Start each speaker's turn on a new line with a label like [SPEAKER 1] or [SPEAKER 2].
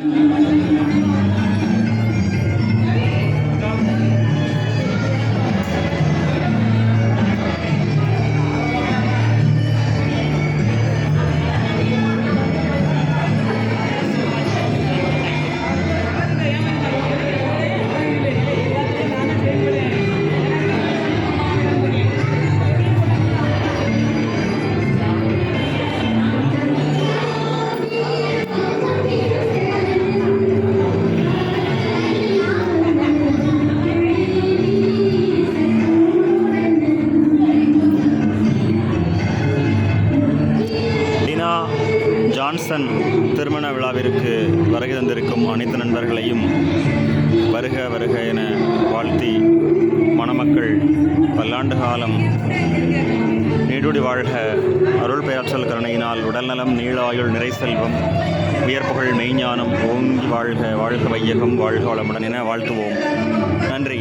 [SPEAKER 1] Thank you. Tina Johnson திருமண விழாவிற்கு வருகை தந்திருக்கும் அனைத்து நண்பர்களையும் வருக வருக என வாழ்த்தி மணமக்கள் பல்லாண்டு காலம் நீடுடி வாழ்க. அருள் பெயர்ச்சல் கருணையினால் உடல்நலம் நீளாயுள் நிறை செல்வம் உயர்ப்புகழ் மெய்ஞானம் ஓங்கி வாழ்க வாழ்க வையகம் வாழ்க வளமுடன் என வாழ்த்துவோம். நன்றி.